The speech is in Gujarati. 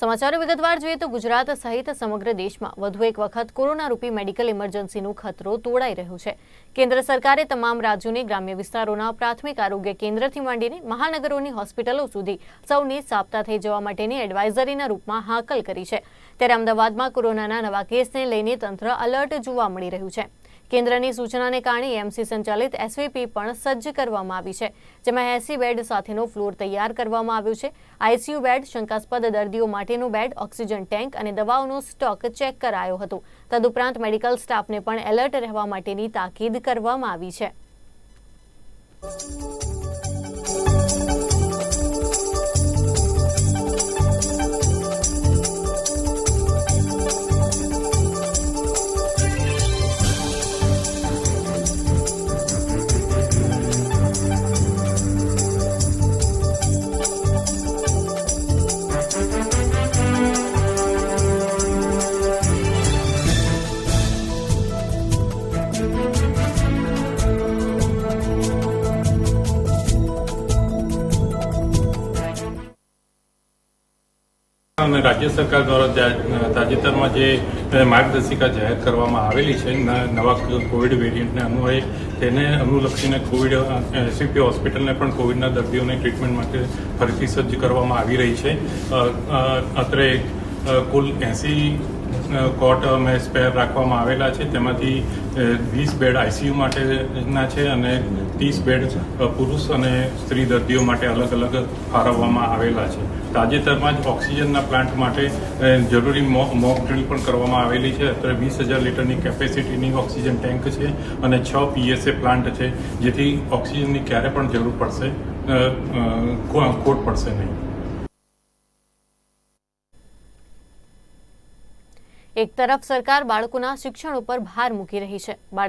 સમાચારો વિગતવાર જોઈએ તો ગુજરાત સહિત સમગ્ર દેશમાં વધુ એક વખત કોરોના રૂપી મેડિકલ ઇમરજન્સીનું ખતરો તોડાઈ રહ્યું છે. કેન્દ્ર સરકારે તમામ રાજ્યોને ગ્રામ્ય વિસ્તારોના પ્રાથમિક આરોગ્ય કેન્દ્રથી માંડીને મહાનગરોની હોસ્પિટલો સુધી સૌની સાબતા થઈ જવા માટેની એડવાઇઝરીના રૂપમાં હાકલ કરી છે. ત્યારે અમદાવાદમાં કોરોનાના નવા કેસને લઈને તંત્ર અલર્ટ જોવા મળી રહ્યું છે. કેન્દ્રની સૂચનાને કારણે એમસી સંચાલિત એસવીપી પણ સજ્જ કરવામાં આવી છે, જેમાં એસી બેડ સાથેનો ફ્લોર તૈયાર કરવામાં આવ્યો છે. આઈસીયુ બેડ, શંકાસ્પદ દર્દીઓ માટેનું બેડ, ઓક્સિજન ટેન્ક અને દવાઓનો સ્ટોક ચેક કરાયો હતો. તદુપરાંત મેડિકલ સ્ટાફને પણ એલર્ટ રહેવા માટેની તાકીદ કરવામાં આવી છે. અને રાજ્ય સરકાર દ્વારા તાજેતરમાં જે માર્ગદર્શિકા જાહેર કરવામાં આવેલી છે નવા કોવિડ વેરિયન્ટને અન્વયે તેને અનુલક્ષીને કોવિડ એસવીપી હોસ્પિટલને પણ કોવિડના દર્દીઓને ટ્રીટમેન્ટ માટે ફરીથી સજ્જ કરવામાં આવી રહી છે. અત્રે કુલ એંસી કોટ અમે સ્પેર રાખવામાં આવેલા છે. તેમાંથી વીસ બેડ આઈસીયુ માટેના છે અને ત્રીસ બેડ પુરુષ અને સ્ત્રી દર્દીઓ માટે અલગ અલગ ફાળવવામાં આવેલા છે. તાજેતરમાં જ ઓક્સિજનના પ્લાન્ટ માટે જરૂરી મોક ડ્રીલ પણ કરવામાં આવેલી છે. અત્યારે વીસ હજાર લીટરની કેપેસિટીની ઓક્સિજન ટેન્ક છે અને છ પીએસએ પ્લાન્ટ છે. જેથી ઓક્સિજનની ક્યારે પણ જરૂર પડશે ખોટ પડશે નહીં. એક તરફ સરકાર બાળકોના શિક્ષણ ઉપર ભાર મૂકી રહી છે.